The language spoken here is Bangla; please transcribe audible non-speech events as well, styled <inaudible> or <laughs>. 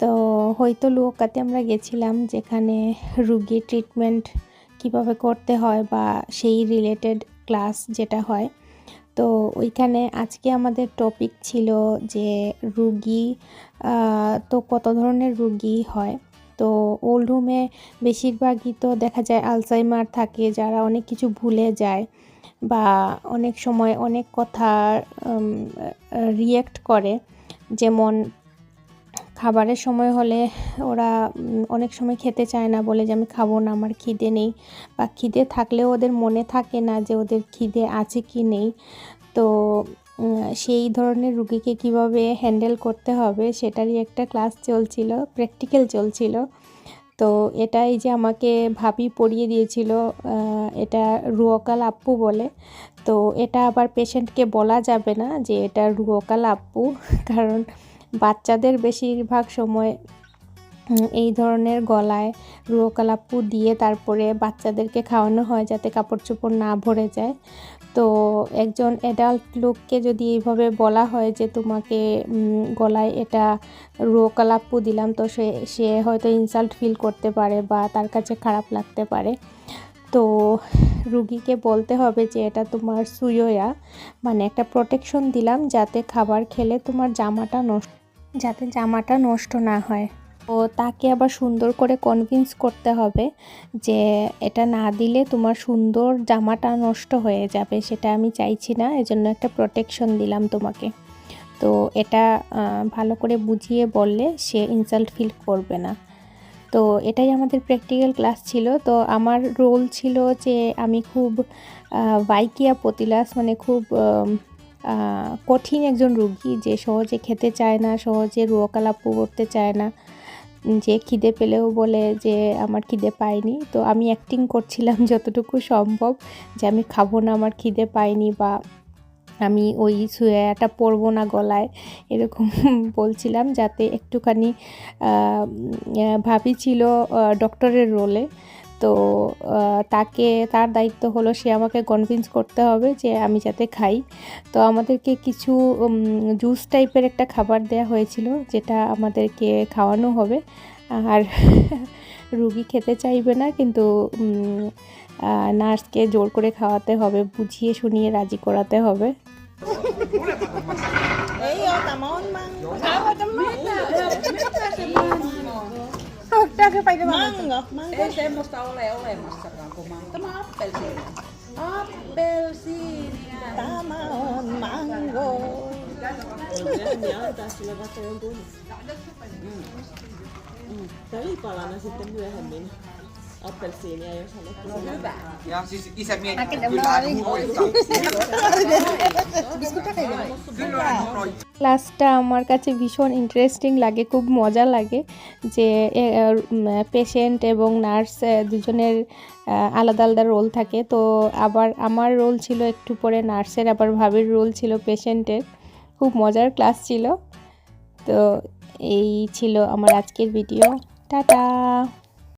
তো হয়তো লোকাতে আমরা গেছিলাম যেখানে রুগী ট্রিটমেন্ট কীভাবে করতে হয় বা সেই রিলেটেড ক্লাস যেটা হয়। তো ওইখানে আজকে আমাদের টপিক ছিল যে রুগী তো কত ধরনের রুগী হয়। তো ওল্ড হোমে বেশিরভাগই তো দেখা যায় আলসাইমার থাকে, যারা অনেক কিছু ভুলে যায় বা অনেক সময় অনেক কথা রিয়েক্ট করে। যেমন খাবারের সময় হলে ওরা অনেক সময় খেতে চায় না, বলে যে আমি খাব না, আমার খিদে নেই বা খিদে থাকলেও ওদের মনে থাকে না যে ওদের খিদে আছে কি নেই। তো সেই ধরনের রুগীকে কীভাবে হ্যান্ডেল করতে হবে সেটারই একটা ক্লাস চলছিল প্র্যাকটিক্যাল চলছিল। তো এটাই যে আমাকে ভাবি পড়িয়ে দিয়েছিল এটা রুয়কাল আপ্পু বলে। তো এটা আবার পেশেন্টকে বলা যাবে না যে এটা রুয়কাল আপ্পু কারণ বাচ্চাদের বেশিরভাগ সময় এই ধরনের গলায় রুয়কালাপ্পু দিয়ে তারপরে বাচ্চাদেরকে খাওয়ানো হয় যাতে কাপড় চোপড় না ভরে যায়। তো একজন অ্যাডাল্ট লোককে যদি এইভাবে বলা হয় যে তোমাকে গলায় এটা রোকালাপ্পু দিলাম, তো সে সে হয়তো ইনসাল্ট ফিল করতে পারে বা তার কাছে খারাপ লাগতে পারে। তো রুগীকে বলতে হবে যে এটা তোমার সুয়োয়া মানে একটা প্রোটেকশন দিলাম যাতে খাবার খেলে তোমার জামাটা নষ্ট যাতে জামাটা নষ্ট না হয়। তো তাকে আবার সুন্দর করে কনভিন্স করতে হবে যে এটা না দিলে তোমার সুন্দর জামাটা নষ্ট হয়ে যাবে, সেটা আমি চাইছি না, এজন্য একটা প্রোটেকশন দিলাম তোমাকে। তো এটা ভালো করে বুঝিয়ে বললে সে ইনসাল্ট ফিল করবে না। তো এটাই আমাদের প্র্যাকটিক্যাল ক্লাস ছিল। তো আমার রোল ছিল যে আমি খুব ভাইকিয়া পতিলাস মানে খুব কঠিন একজন রুগী যে সহজে খেতে চায় না, সহজে রুয়কালাপ্পু করতে চায় না, যে খিদে পেলেও বলে যে আমার খিদে পায়নি। তো আমি অ্যাক্টিং করছিলাম <laughs> যতটুকু সম্ভব যে আমি খাব না, আমার খিদে পায়নি বা আমি ওই সুয়াটা পরবো না গলায়, এরকম <laughs> বলছিলাম যাতে একটুখানি ভাবি ছিল ডক্টরের রোলে তো তাকে তার দায়িত্ব হলো সে আমাকে কনভিন্স করতে হবে যে আমি যাতে খাই। তো আমাদেরকে কিছু জুস টাইপের একটা খাবার দেওয়া হয়েছিল যেটা আমাদেরকে খাওয়ানো হবে। আর <laughs> রুগী খেতে চাইবে না কিন্তু নার্সকে জোর করে খাওয়াতে হবে বুঝিয়ে শুনিয়ে রাজি করাতে হবে। kayak pakai mangga. Mangga. Eh, saya mau tahu oleh-oleh masak nah, aku mangga. Sama apel sih. Apel sih. Ya. Tamaon manggo. Dali pala na si ya, hamin. Appelsiinia, jos haluat. Hyvä. Ja siis isä mietti, että kyllä hän hoitaa. Kyllä hän hoitaa. ক্লাসটা আমার কাছে ভীষণ ইন্টারেস্টিং লাগে খুব মজা লাগে যে পেশেন্ট এবং নার্স দুজনের আলাদা আলাদা রোল থাকে তো আবার আমার রোল ছিল একটু পরে নার্সের আবার ভাবির রোল ছিল পেশেন্টের খুব মজার ক্লাস ছিল তো এই ছিল আমার আজকের ভিডিও টাটা